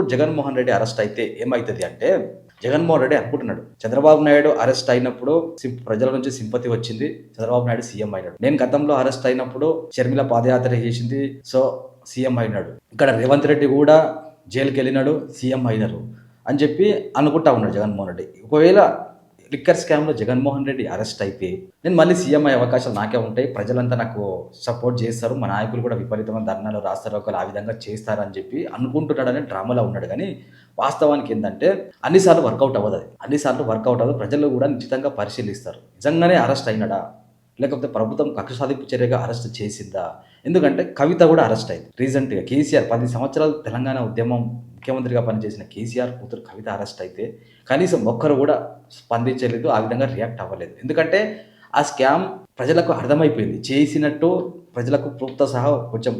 ఇప్పుడు జగన్మోహన్ రెడ్డి అరెస్ట్ అయితే ఏమవుతుంది అంటే జగన్మోహన్ రెడ్డి అనుకుంటున్నాడు. చంద్రబాబు నాయుడు అరెస్ట్ అయినప్పుడు ప్రజల నుంచి సింపతి వచ్చింది. చంద్రబాబు నాయుడు సీఎం అయినాడు. నేను గతంలో అరెస్ట్ అయినప్పుడు షర్మిల పాదయాత్ర చేసింది. సో సీఎం అయినాడు. ఇక్కడ రేవంత్ రెడ్డి కూడా జైలుకి వెళ్ళినాడు సీఎం అయినారు అని చెప్పి అనుకుంటా ఉన్నాడు జగన్మోహన్ రెడ్డి. ఒకవేళ లిక్కర్ స్కామ్లో జగన్మోహన్ రెడ్డి అరెస్ట్ అయితే నేను మళ్ళీ సీఎం అయ్యే అవకాశాలు నాకే ఉంటాయి ప్రజలంతా నాకు సపోర్ట్ చేస్తారు మా నాయకులు కూడా విపరీతమైన ధర్నాలు రాస్తారు ఒకరు ఆ విధంగా చేస్తారని చెప్పి అనుకుంటున్నాడని డ్రామాలో ఉన్నాడు. కానీ వాస్తవానికి ఏంటంటే అన్నిసార్లు వర్కౌట్ అవ్వదు అది. అన్నిసార్లు వర్కౌట్ అవ్వదు ప్రజలు కూడా నిశ్చితంగా పరిశీలిస్తారు. నిజంగానే అరెస్ట్ అయినాడా? లేకపోతే ప్రభుత్వం కక్ష సాధింపు చర్యగా అరెస్ట్ చేసిందా? ఎందుకంటే కవిత కూడా అరెస్ట్ అయింది. రీసెంట్గా కేసీఆర్ పది సంవత్సరాలు తెలంగాణ ఉద్యమం ముఖ్యమంత్రిగా పనిచేసిన కేసీఆర్ కూతురు కవిత అరెస్ట్ అయితే కనీసం ఒక్కరు కూడా స్పందించలేదు ఆ విధంగా రియాక్ట్ అవ్వలేదు. ఎందుకంటే ఆ స్కామ్ ప్రజలకు అర్థమైపోయింది. చేసినట్టు ప్రజలకు ప్రూఫ్తో సహా కొంచెం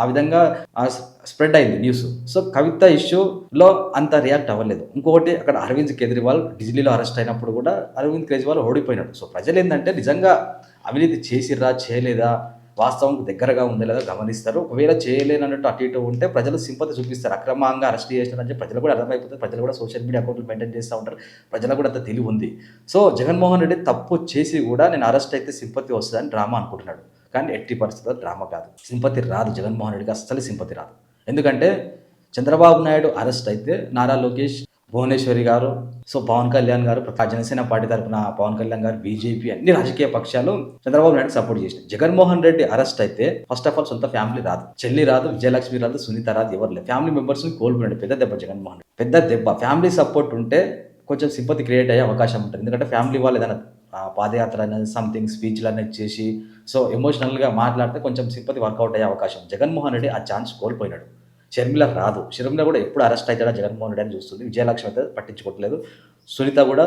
ఆ విధంగా స్ప్రెడ్ అయింది న్యూస్. సో కవిత ఇష్యూలో అంత రియాక్ట్ అవ్వలేదు. ఇంకొకటి అక్కడ అరవింద్ కేజ్రీవాల్ ఢిల్లీలో అరెస్ట్ అయినప్పుడు కూడా అరవింద్ కేజ్రీవాల్ ఓడిపోయినాడు. సో ప్రజలు ఏంటంటే నిజంగా అవినీతి చేసిర్రా చేయలేదా? వాస్తవం దగ్గరగా ఉందా లేదా గమనిస్తారు. ఒకవేళ చేయలేనట్టు అటు ఇటు ఉంటే ప్రజలు సింపతి చూపిస్తారు. అక్రమంగా అరెస్ట్ చేసినారని ప్రజలు కూడా అర్థమైపోతుంది ప్రజలు కూడా సోషల్ మీడియా అకౌంట్లు మెయింటైన్ చేస్తూ ఉంటారు. ప్రజలకు కూడా అంత తెలివి ఉంది. సో జగన్మోహన్ రెడ్డి తప్పు చేసి కూడా నేను అరెస్ట్ అయితే సింపతి వస్తుందని డ్రామా అనుకుంటున్నాడు. కానీ ఎట్టి పరిస్థితుల్లో డ్రామా కాదు. సింపతి రాదు జగన్మోహన్ రెడ్డికి అస్సలు సింపతి రాదు. ఎందుకంటే చంద్రబాబు నాయుడు అరెస్ట్ అయితే నారా లోకేష్ భువనేశ్వరి గారు సో పవన్ కళ్యాణ్ గారు జనసేన పార్టీ తరఫున పవన్ కళ్యాణ్ గారు బీజేపీ అన్ని రాజకీయ పక్షాలు చంద్రబాబు నాయుడు సపోర్ట్ చేసినాయి. జగన్మోహన్ రెడ్డి అరెస్ట్ అయితే ఫస్ట్ ఆఫ్ ఆల్ సొంత ఫ్యామిలీ రాదు. చెల్లి రాదు విజయలక్ష్మి రాదు సునీత రాదు ఎవరు లేదు ఫ్యామిలీ మెంబర్స్ని కోల్పోయాడు పెద్ద దెబ్బ జగన్మోహన్ రెడ్డి. పెద్ద దెబ్బ. ఫ్యామిలీ సపోర్ట్ ఉంటే కొంచెం సింపతి క్రియేట్ అయ్యే అవకాశం ఉంటుంది. ఎందుకంటే ఫ్యామిలీ వాళ్ళు ఏదైనా పాదయాత్ర అనేది సంథింగ్ స్పీచ్లు అనేది చేసి సో ఎమోషనల్గా మాట్లాడితే కొంచెం సింపతి వర్కౌట్ అయ్యే అవకాశం. జగన్మోహన్ రెడ్డి ఆ ఛాన్స్ కోల్పోయినాడు. షర్మిల రాదు. షర్మిల కూడా ఎప్పుడు అరెస్ట్ అవుతాడా జగన్మోహన్ రెడ్డి అని చూస్తుంది. విజయలక్ష్మి అయితే పట్టించుకోవట్లేదు. సునీత కూడా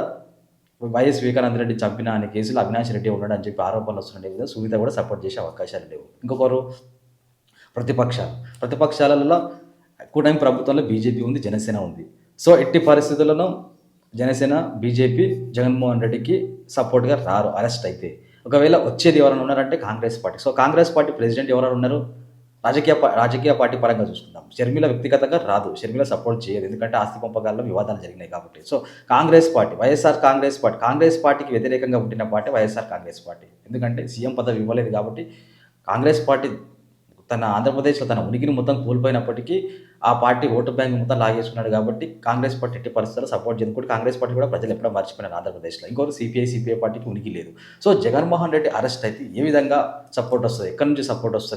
వైఎస్ వివేకానంద రెడ్డి చంపిన అనే కేసులో అవినాష్ రెడ్డి ఉన్నాడు అని చెప్పి ఆరోపణలు వస్తున్నాయి. కదా సునీత కూడా సపోర్ట్ చేసే అవకాశాలు లేవు. ఇంకొకరు ప్రతిపక్షాలు ప్రతిపక్షాలలో కూటమి ప్రభుత్వంలో బీజేపీ ఉంది జనసేన ఉంది. సో ఎట్టి పరిస్థితుల్లోనూ జనసేన బీజేపీ జగన్మోహన్ రెడ్డికి సపోర్ట్గా రారు అరెస్ట్ అయితే. ఒకవేళ వచ్చేది ఎవరైనా ఉన్నారంటే Congress party. So Congress party president ఎవరైనా ఉన్నారు? రాజకీయ రాజకీయ పార్టీ పరంగా చూసుకుందాం. షర్మిల వ్యక్తిగతంగా రాదు. షర్మిల సపోర్ట్ చేయదు. ఎందుకంటే ఆస్తి పంపకాల్లో వివాదాలు జరిగినాయి కాబట్టి. So Congress party YSR Congress party Congress పార్టీకి వ్యతిరేకంగా పుట్టిన పార్టీ వైఎస్ఆర్ కాంగ్రెస్ పార్టీ. ఎందుకంటే సీఎం పదవి ఇవ్వలేదు కాబట్టి కాంగ్రెస్ పార్టీ తన ఆంధ్రప్రదేశ్లో తన ఉనికిని మొత్తం కోల్పోయినప్పటికీ ఆ పార్టీ ఓటు బ్యాంక్ మొత్తం లాగేసుకున్నాడు కాబట్టి కాంగ్రెస్ పార్టీ ఎట్టి పరిస్థితుల్లో సపోర్ట్ చేయకుండా కాంగ్రెస్ పార్టీ కూడా ప్రజలు ఎప్పుడో మర్చిపోయినారు ఆంధ్రప్రదేశ్లో. ఇంకోటి సిపిఐ సిపిఐ పార్టీకి ఉనికి లేదు. సో జగన్మోహన్ రెడ్డి అరెస్ట్ అయితే ఏ విధంగా సపోర్ట్ వస్తుంది? ఎక్కడి నుంచి సపోర్ట్ వస్తుంది?